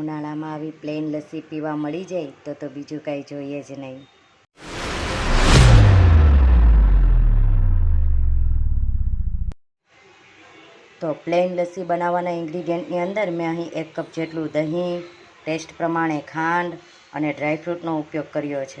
ઉનાળામાં આવી પ્લેન લસ્સી પીવા મળી જાય તો તો બીજું કાંઈ જોઈએ જ નહીં. તો પ્લેન લસ્સી બનાવવાના ઇન્ગ્રીડિયન્ટની અંદર મેં અહીં એક કપ જેટલું દહીં, ટેસ્ટ પ્રમાણે ખાંડ અને ડ્રાયફ્રૂટનો ઉપયોગ કર્યો છે.